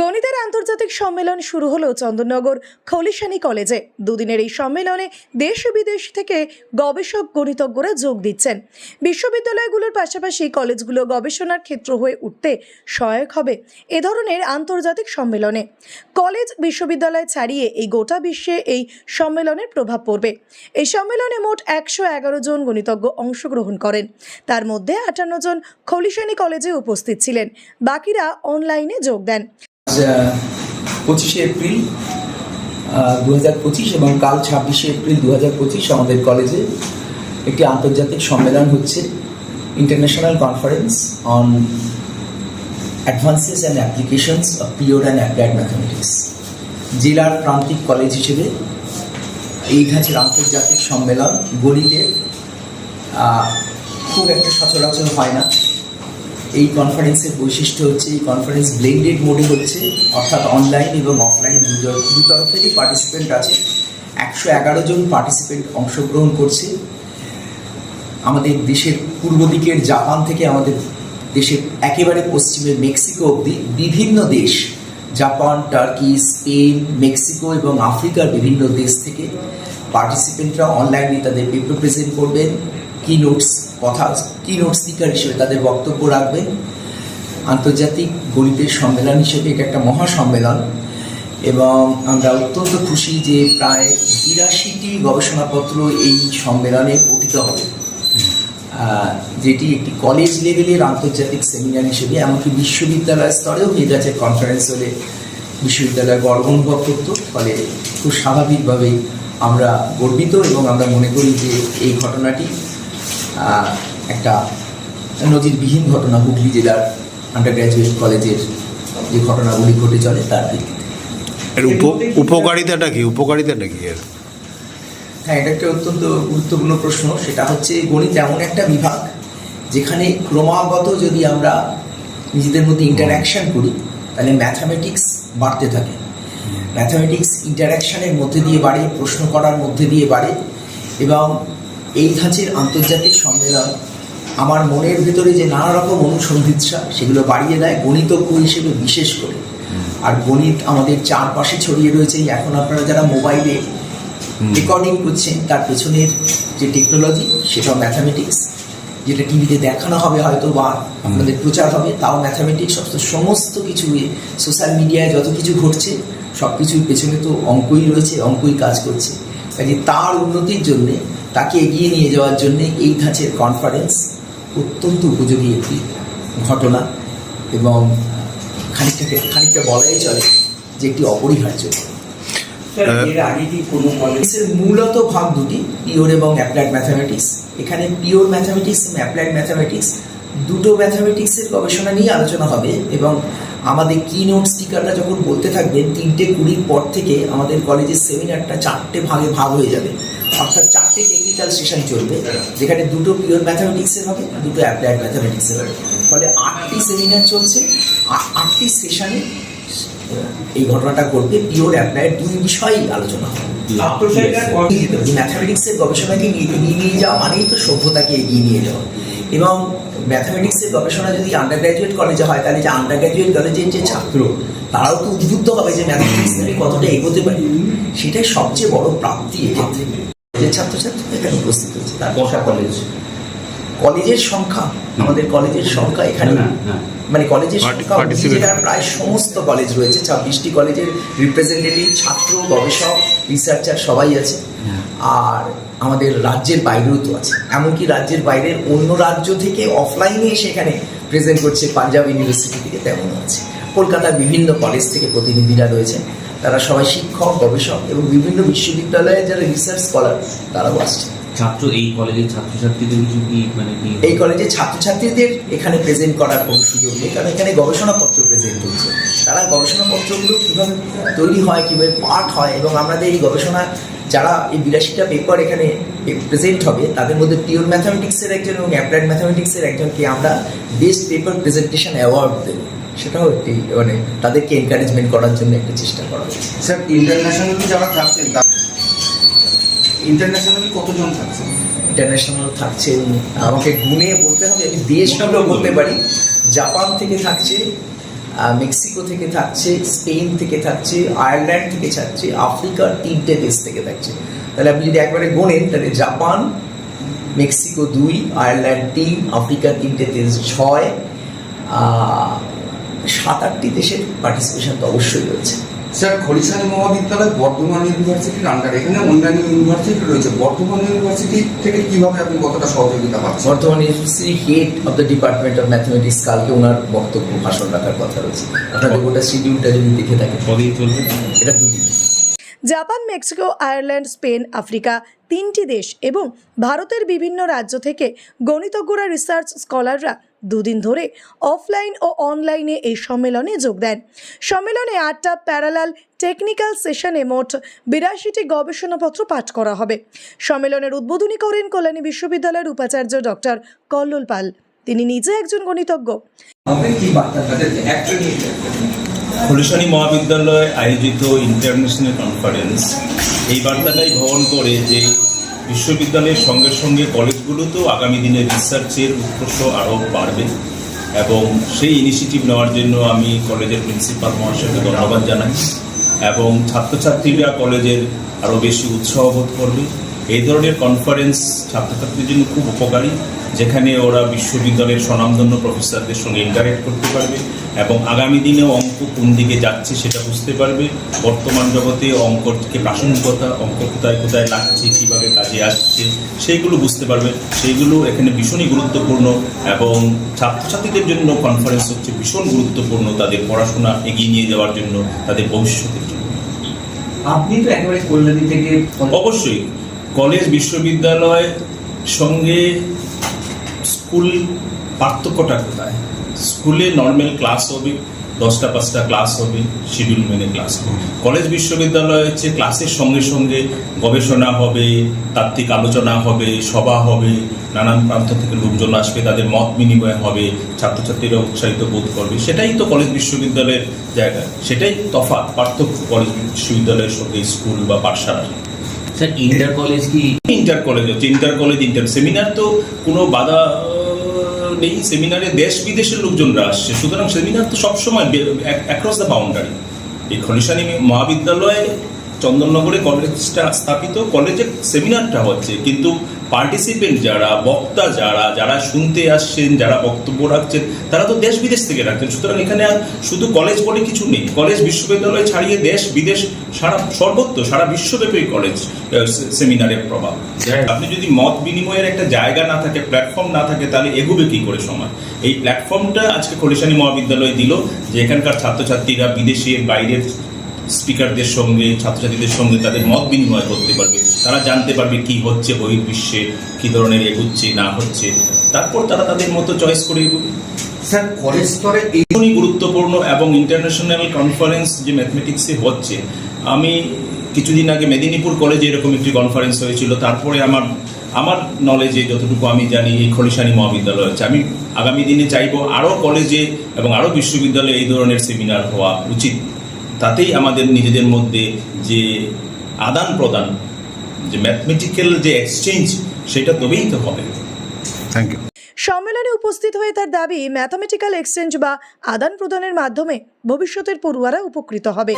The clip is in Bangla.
গণিতের আন্তর্জাতিক সম্মেলন শুরু হলো চন্দননগর খলিশানি কলেজে। দুদিনের এই সম্মেলনে দেশ বিদেশ থেকে গবেষক গণিতজ্ঞরা যোগ দিচ্ছেন। বিশ্ববিদ্যালয়গুলোর পাশাপাশি কলেজগুলো গবেষণার ক্ষেত্র হয়ে উঠতে সহায়ক হবে এ ধরনের আন্তর্জাতিক সম্মেলনে। কলেজ বিশ্ববিদ্যালয় ছাড়িয়ে এই গোটা বিশ্বে এই সম্মেলনের প্রভাব পড়বে। এই সম্মেলনে মোট একশো এগারো জন গণিতজ্ঞ অংশগ্রহণ করেন। তার মধ্যে আটান্ন জন খলিশানি কলেজে উপস্থিত ছিলেন। বাকিরা অনলাইনে যোগ দেন। আজ পঁচিশে এপ্রিল দু হাজার পঁচিশ এবং কাল ছাব্বিশে এপ্রিল দু হাজার পঁচিশ আমাদের কলেজে একটি আন্তর্জাতিক সম্মেলন হচ্ছে international conference on advances and applications of pure and applied mathematics জেলার প্রান্তিক কলেজ হিসেবে এই ধাঁচের আন্তর্জাতিক সম্মেলন গণিতের আহ, খুব একটা সচরাচর হয় না। এই কনফারেন্সের বৈশিষ্ট্য হচ্ছে, এই কনফারেন্স ব্লেন্ডেড মোডে হচ্ছে, অর্থাৎ অনলাইন এবং অফলাইন দু তরফেরই পার্টিসিপেন্ট আছে। একশো এগারো জন পার্টিসিপেন্ট অংশগ্রহণ করছে। আমাদের দেশের পূর্ব দিকের জাপান থেকে আমাদের দেশের একেবারে পশ্চিমে মেক্সিকো অবধি বিভিন্ন দেশ, জাপান, টার্কি, স্পেন, মেক্সিকো এবং আফ্রিকার বিভিন্ন দেশ থেকে পার্টিসিপেন্টরা অনলাইনে তাদের পেপার প্রেজেন্ট করবেন। কি নোটস কথা কি নোট স্পিকার হিসেবে তাদের বক্তব্য রাখবেন। আন্তর্জাতিক গণিতের সম্মেলন হিসেবে এটা একটা মহা সম্মেলন এবং আমরা অত্যন্ত খুশি যে প্রায় বিরাশিটি গবেষণাপত্র এই সম্মেলনে পঠিত হবে। যেটি একটি কলেজ লেভেলের আন্তর্জাতিক সেমিনার হিসেবে, এমনকি বিশ্ববিদ্যালয় স্তরেও হয়ে গেছে কনফারেন্স হলে বিশ্ববিদ্যালয় গর্ব অনুভব করত। ফলে খুব স্বাভাবিকভাবেই আমরা গর্বিত এবং আমরা মনে করি যে এই ঘটনাটি একটা নজিরবিহীন ঘটনা হুগলি জেলার আন্ডার গ্র্যাজুয়েট কলেজের যে ঘটনাগুলি ঘটে চলে তার ভিত্তিতে। এর উপকারিতাটা কি? উপকারিতাটা কি এর? হ্যাঁ এটা একটা অত্যন্ত গুরুত্বপূর্ণ প্রশ্ন। সেটা হচ্ছে গণিত এমন একটা বিভাগ যেখানে ক্রমাগত যদি আমরা নিজেদের মধ্যে ইন্টারাকশন করি তাহলে ম্যাথামেটিক্স বাড়তে থাকে। ম্যাথামেটিক্স ইন্টারাকশনের মধ্যে দিয়ে বাড়ে প্রশ্ন করার মধ্যে দিয়ে বাড়ে এবং এই ধাঁচের আন্তর্জাতিক সম্মেলন আমার মনের ভেতরে যে নানা রকম অনুসন্ধিৎসা সেগুলো বাড়িয়ে দেয় গণিতজ্ঞ হিসেবে বিশেষ করে। আর গণিত আমাদের চারপাশে ছড়িয়ে রয়েছে। এখন আপনারা যারা মোবাইলে রেকর্ডিং করছেন তার পেছনের যে টেকনোলজি সেটাও ম্যাথামেটিক্স যেটা টিভিতে দেখানো হবে হয়তো বা আপনাদের প্রচার হবে তাও ম্যাথামেটিক্স সমস্ত কিছু সোশ্যাল মিডিয়ায় যত কিছু ঘটছে সব কিছুর পেছনে তো অঙ্কই রয়েছে অঙ্কই কাজ করছে। কাজে তার উন্নতির জন্যে তাকে এগিয়ে নিয়ে যাওয়ার জন্যে এই ধাঁচের কনফারেন্স অত্যন্ত উপযোগী একটি ঘটনা এবং খানিকটাকে খানিকটা বলাই চলে যে একটি অপরিহার্য। মূলত ভাগ দুটি পিওর এবং অ্যাপ্লাইড ম্যাথামেটিক্স এখানে পিওর ম্যাথামেটিক্স এবং অ্যাপ্লাইড ম্যাথামেটিক্স দুটো ম্যাথামেটিক্সের গবেষণা নিয়ে আলোচনা হবে এবং আমাদের কি নোট স্পিকাররা যখন বলতে থাকবেন তিনটে কুড়ির পর থেকে আমাদের কলেজের সেমিনারটা চারটে ভাগে ভাগ হয়ে যাবে। অর্থাৎ চারটে টেকনিক্যাল সেশন চলবে যেখানে দুটো পিওর ম্যাথামেটিক্সের হবে দুটো অ্যাপ্লাইড ম্যাথামেটিক্সের হবে। ফলে আটটি সেমিনার চলছে আ- আটটি সেশনে এই ঘটনাটা ঘটবে পিওর অ্যাপ্লাইড দুই বিষয়েই আলোচনা হবে। ম্যাথামেটিক্সের গবেষণাকে নিয়ে নিয়ে যাওয়া মানেই তো সভ্যতাকে এগিয়ে নিয়ে যাওয়া। এবং ম্যাথামেটিক্সের গবেষণা যদি আন্ডার গ্র্যাজুয়েট কলেজে হয়, তাহলে যে আন্ডার গ্র্যাজুয়েট কলেজের যে ছাত্র, তারাও তো উদ্বুদ্ধ হবে যে ম্যাথামেটিক্স আমি কতটা এগোতে পারি। সেটাই সবচেয়ে বড় প্রাপ্তি এক্ষেত্রে। যে ছাত্রছাত্রী এখানে উপস্থিত হয়েছে? তার কলেজ কলেজের সংখ্যা আমাদের কলেজের সংখ্যা এখানে মানে কলেজের সংখ্যা জেলার প্রায় সমস্ত কলেজ রয়েছে ছাব্বিশটি কলেজের রিপ্রেজেন্টেটিভ ছাত্র গবেষক রিসার্চার সবাই আছে। আর আমাদের রাজ্যের বাইরেও তো আছে। এমনকি রাজ্যের বাইরের অন্য রাজ্য থেকে অফলাইনে এসে এখানে প্রেজেন্ট করছে পাঞ্জাব ইউনিভার্সিটি থেকে তেমনও আছে। কলকাতার বিভিন্ন কলেজ থেকে প্রতিনিধিরা রয়েছে। তারা সবাই শিক্ষক গবেষক এবং বিভিন্ন বিশ্ববিদ্যালয়ের যারা রিসার্চ স্কলার তারাও আসছে। ছাত্র এই কলেজের ছাত্রছাত্রীদের কিছু কি মানে কি? এই কলেজের ছাত্রছাত্রীদের এখানে প্রেজেন্ট করার কোনো সুযোগ নেই কারণ এখানে গবেষণাপত্র প্রেজেন্ট হচ্ছে। তারা গবেষণাপত্রগুলো কীভাবে তৈরি হয় কীভাবে পাঠ হয় এবং আমাদের এই গবেষণা যারা এই বিরাশিটা পেপার এখানে প্রেজেন্ট হবে তাদের মধ্যে পিওর ম্যাথামেটিক্সের একজন এবং অ্যাপ্লাইড ম্যাথামেটিক্সের একজনকে আমরা বেস্ট পেপার প্রেজেন্টেশন অ্যাওয়ার্ড দেব। সেটাও একটি মানে তাদেরকে এনকারেজমেন্ট করার জন্য একটা চেষ্টা করা হচ্ছে। স্যার ইন্টারন্যাশনালি যারা থাকছেন ইন্টারন্যাশনালি কতজন থাকছেন ইন্টারন্যাশনাল থাকছেন আমাকে গুনে বলতে হবে, আমি দেশগুলো বলতে পারি। জাপান থেকে থাকছে মেক্সিকো থেকে থাকছে, স্পেন থেকে থাকছে, আয়ারল্যান্ড থেকে থাকছে, আফ্রিকার তিনটে দেশ থেকে থাকছে। তাহলে আপনি যদি একবারে গোনেন, তাহলে জাপান, মেক্সিকো দুই, আয়ারল্যান্ড তিন, আফ্রিকার তিনটে দেশ ছয় সাত আটটি দেশের পার্টিসিপেশন তো অবশ্যই রয়েছে। স্যার খরিশালী মহাবিদ্যালয় বর্ধমান ইউনিভার্সিটির আন্ডার এখানে অন্যান্য ইউনিভার্সিটি রয়েছে। বর্ধমান ইউনিভার্সিটি থেকে কীভাবে আপনি কতটা সহযোগিতা পাচ্ছেন? Burdwan university head of the department of mathematics কালকে ওনার বক্তব্য ভাষণ রাখার কথা রয়েছে। আপনাদের গোটা শিডিউলটা যদি দেখে থাকে কদিন চলবে। এটা দুদিন। Japan, Mexico, Ireland, Spain, Africa তিনটি দেশ এবং ভারতের বিভিন্ন রাজ্য থেকে গণিতজ্ঞরা রিসার্চ স্কলাররা দুদিন ধরে অফলাইন ও অনলাইনে এই সম্মেলনে যোগ দেন। সম্মেলনে আটটা প্যারালাল টেকনিক্যাল সেশনে মোট বিরাশিটি গবেষণাপত্র পাঠ করা হবে। সম্মেলনের উদ্বোধনী করেন কল্যাণী বিশ্ববিদ্যালয়ের উপাচার্য ডক্টর কল্লোল পাল। তিনি নিজে একজন গণিতজ্ঞ। খোলসানি মহাবিদ্যালয় আয়োজিত ইন্টারন্যাশনাল কনফারেন্স। এই বার্তাটাই বহন করে যে বিশ্ববিদ্যালয়ের সঙ্গে সঙ্গে কলেজগুলোতেও আগামী দিনে রিসার্চের উৎকর্ষ আরও বাড়বে এবং সেই ইনিশিয়েটিভ নেওয়ার জন্য আমি কলেজের প্রিন্সিপাল মহাশয়কে ধন্যবাদ জানাই এবং ছাত্রছাত্রীরা কলেজের আরও বেশি উৎসাহ বোধ করবে। এই ধরনের কনফারেন্স ছাত্রছাত্রীদের জন্য খুব উপকারী যেখানে ওরা বিশ্ববিদ্যালয়ের স্বনামধন্য প্রফেসরদের সঙ্গে ইন্টারেক্ট করতে পারবে এবং আগামী দিনেও অঙ্ক কোন দিকে যাচ্ছে সেটা বুঝতে পারবে। বর্তমান জগতে অঙ্কর থেকে প্রাসঙ্গিকতা অঙ্ক কোথায় কোথায় লাগছে কীভাবে কাজে আসছে সেইগুলো বুঝতে পারবে। সেইগুলো এখানে ভীষণই গুরুত্বপূর্ণ এবং ছাত্রছাত্রীদের জন্য কনফারেন্স হচ্ছে ভীষণ গুরুত্বপূর্ণ তাদের পড়াশোনা এগিয়ে নিয়ে যাওয়ার জন্য তাদের ভবিষ্যতের জন্য। আপনি তো একেবারে কল্যাণী থেকে অবশ্যই। কলেজ বিশ্ববিদ্যালয় সঙ্গে স্কুল পার্থক্যটা কোথায়? স্কুলে নর্মাল ক্লাস হবে, দশটা, পাঁচটা ক্লাস হবে শিডিউল মেনে ক্লাস হবে। কলেজ বিশ্ববিদ্যালয় হচ্ছে ক্লাসের সঙ্গে সঙ্গে গবেষণা হবে, তাত্ত্বিক আলোচনা হবে, সভা হবে, নানান প্রান্ত থেকে লোকজন আসবে, তাদের মত বিনিময় হবে, ছাত্রছাত্রীরা উৎসাহিত বোধ করবে। সেটাই তো কলেজ বিশ্ববিদ্যালয়ের জায়গা। সেটাই তফাৎ, পার্থক্য কলেজ বিশ্ববিদ্যালয়ের সঙ্গে স্কুল বা পাঠশালার। স্যার ইন্টার কলেজ কি? ইন্টার কলেজ হচ্ছে ইন্টার কলেজ ইন্টার সেমিনার তো কোনো বাধা নেই। সেমিনারে দেশ বিদেশের লোকজনরা আসছে। সুতরাং সেমিনার তো সবসময় অ্যাক্রস দ্য বাউন্ডারি এই খনিশানি মহাবিদ্যালয়ে চন্দননগরে কলেজটা স্থাপিত। কলেজে সেমিনারটা হচ্ছে। কিন্তু পার্টিসিপেন্ট যারা বক্তা যারা যারা শুনতে আসছেন যারা বক্তব্য রাখছেন তারা তো দেশ বিদেশ থেকে রাখছেন। সুতরাং এখানে আর শুধু কলেজ বলে কিছু নেই। কলেজ বিশ্ববিদ্যালয় ছাড়িয়ে দেশ বিদেশ সারা সর্বত্র সারা বিশ্বব্যাপী কলেজ সেমিনারের প্রভাব। আপনি যদি মত বিনিময়ের একটা জায়গা না থাকে প্ল্যাটফর্ম না থাকে তাহলে এগুবে কি করে সময় এই প্ল্যাটফর্মটা আজকে খলিশানী মহাবিদ্যালয় দিল যে এখানকার ছাত্রছাত্রীরা বিদেশের বাইরের স্পিকারদের সঙ্গে ছাত্রছাত্রীদের সঙ্গে তাদের মত বিনিময় করতে পারবে। তারা জানতে পারবে কি হচ্ছে বহির্বিশ্বে কি ধরনের এগুচ্ছে না হচ্ছে। তারপর তারা তাদের মতো চয়েস করে এগোবে স্যার কলেজ স্তরে এই ভীষণই গুরুত্বপূর্ণ এবং ইন্টারন্যাশনাল কনফারেন্স যে ম্যাথমেটিক্সে হচ্ছে। আমি কিছুদিন আগে মেদিনীপুর কলেজে এরকম একটি কনফারেন্স হয়েছিল। তারপরে আমার আমার নলেজে যতটুকু আমি জানি এই খলিশানী মহাবিদ্যালয় হচ্ছে। আমি আগামী দিনে চাইব আরও কলেজে এবং আরও বিশ্ববিদ্যালয়ে এই ধরনের সেমিনার হওয়া উচিত। তাতেই আমাদের নিজেদের মধ্যে যে আদান প্রদান যে ম্যাথমেটিক্যাল যে এক্সচেঞ্জ সেটা তবেই তো হবে। থ্যাংক ইউ সম্মেলনে উপস্থিত হয়ে তার দাবি ম্যাথামেটিক্যাল এক্সচেঞ্জ বা আদান প্রদানের মাধ্যমে ভবিষ্যতের পড়ুয়ারা উপকৃত হবে।